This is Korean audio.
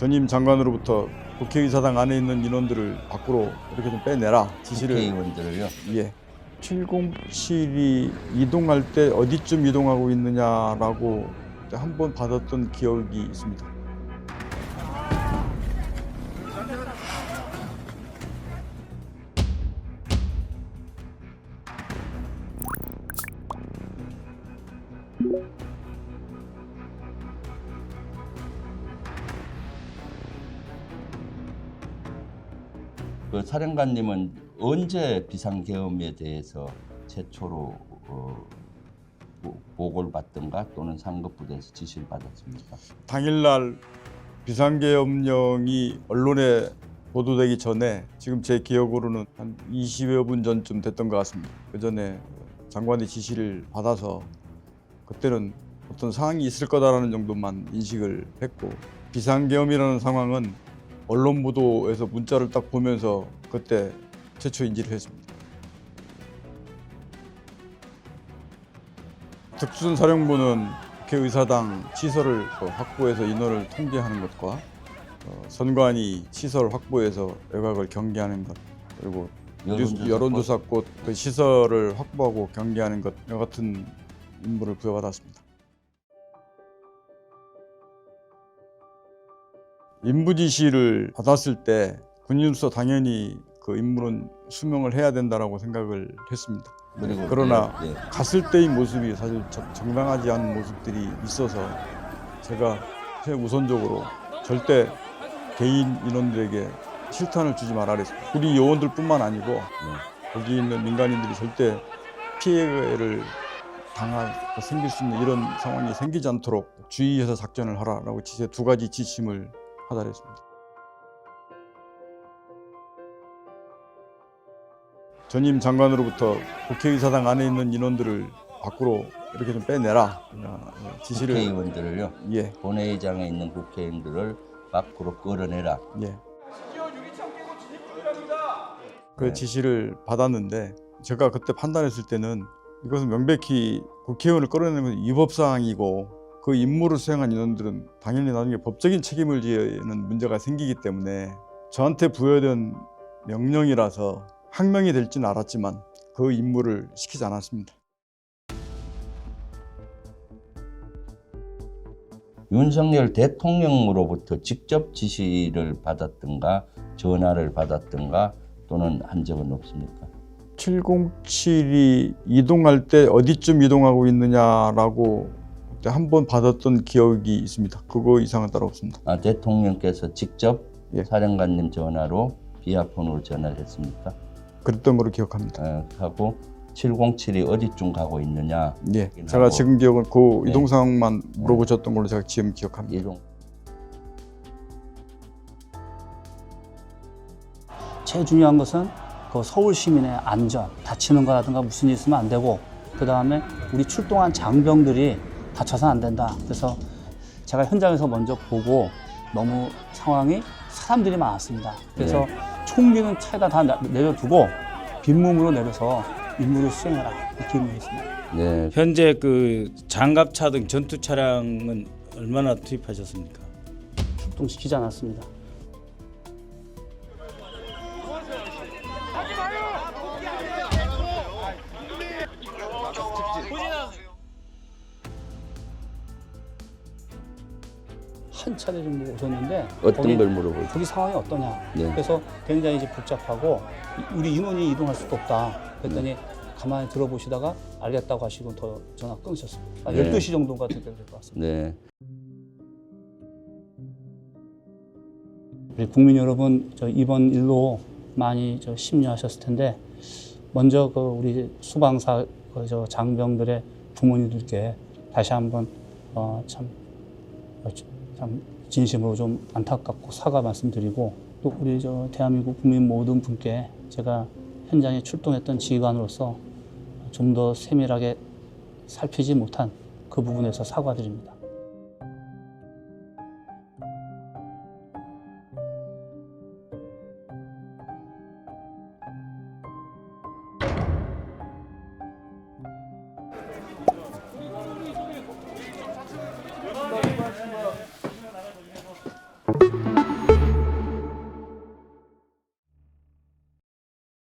전임 장관으로부터 국회의사당 안에 있는 인원들을 밖으로 이렇게 좀 빼내라 지시를 국회의원들을요. 예. 707이 이동할 때 어디쯤 이동하고 있느냐라고 한 번 받았던 기억이 있습니다. 그 사령관님은 언제 비상계엄에 대해서 최초로 어, 보- 보고를 받던가 또는 상급부대에서 지시를 받았습니까? 당일날 비상계엄령이 언론에 보도되기 전에 지금 제 기억으로는 한 20여 분 전쯤 됐던 것 같습니다. 그 전에 장관의 지시를 받아서 그때는 어떤 상황이 있을 거다라는 정도만 인식을 했고 비상계엄이라는 상황은 언론 보도에서 문자를 딱 보면서 그때 최초 인지를 했습니다. 특수전 사령부는 국회의사당 시설을 그 확보해서 인원을 통제하는 것과 어, 선관위 시설 확보해서 외곽을 경계하는 것 그리고 뉴스- 여론조사꽃 그 시설을 확보하고 경계하는 것 같은 임무를 부여받았습니다. 임무 지시를 받았을 때 군인으로서 당연히 그 임무는 수명을 해야 된다라고 생각을 했습니다. 그리고 그러나 예, 예. 갔을 때의 모습이 사실 정- 정당하지 않은 모습들이 있어서 제가 최우선적으로 절대 개인 인원들에게 실탄을 주지 말아야 했습니다. 우리 요원들뿐만 아니고 거기 있는 민간인들이 절대 피해를 당할 생길 수 있는 이런 상황이 생기지 않도록 주의해서 작전을 하라라고 지시 두 가지 지침을 하달했습니다. 전임 장관으로부터 국회의사당 안에 있는 인원들을 밖으로 이렇게 좀 빼내라 어, 지시를 국회의원들을요. 예, 본회의장에 있는 국회의원들을 밖으로 끌어내라. 예. 그 네. 지시를 받았는데 제가 그때 판단했을 때는 이것은 명백히 국회의원을 끌어내는 건 위법 사항이고 그 임무를 수행한 인원들은 당연히 나중에 법적인 책임을 지는 문제가 생기기 때문에 저한테 부여된 명령이라서 항명이 될지는 알았지만 그 임무를 시키지 않았습니다. 윤석열 대통령으로부터 직접 지시를 받았던가 전화를 받았던가 또는 한 적은 없습니까? 707이 이동할 때 어디쯤 이동하고 있느냐라고 한 번 받았던 기억이 있습니다. 그거 이상은 따로 없습니다. 아, 대통령께서 직접 예. 사령관님 전화로 비아폰으로 전화를 했습니까? 그랬던 걸로 기억합니다. 어, 하고 707이 어디쯤 가고 있느냐 예, 하고. 제가 지금 기억은 그 네. 이동 상황만 물어보셨던 걸로 제가 지금 기억합니다. 이동 제일 중요한 것은 그 서울 시민의 안전, 다치는 거라든가 무슨 일 있으면 안 되고 그 다음에 우리 출동한 장병들이 다쳐서는 안 된다. 그래서 제가 현장에서 먼저 보고 너무 상황이 사람들이 많았습니다. 그래서 총기는 차에다 다 나- 내려두고 빈몸으로 내려서 임무를 수행해라 이렇게 임무했습니다. 네, 현재 그 장갑차 등 전투 차량은 얼마나 투입하셨습니까? 출동시키지 않았습니다. 한 차례 정도 오셨는데 어떤 거기- 걸 물어보죠? 거기 상황이 어떠냐. 네. 그래서 굉장히 이제 복잡하고 이- 우리 인원이 이동할 수도 없다. 그랬더니 가만히 들어보시다가 알겠다고 하시고 더 전화 끊으셨습니다. 한 네. 12시 정도가 될것 같습니다. 네, 우리 국민 여러분 저 이번 일로 많이 저 심려하셨을 텐데 먼저 그 우리 수방사 그 저 장병들의 부모님들께 다시 한번 어, 참, 어, 참 진심으로 좀 안타깝고 사과 말씀드리고 또 우리 저 대한민국 국민 모든 분께 제가 현장에 출동했던 지휘관으로서 좀 더 세밀하게 살피지 못한 그 부분에서 사과드립니다.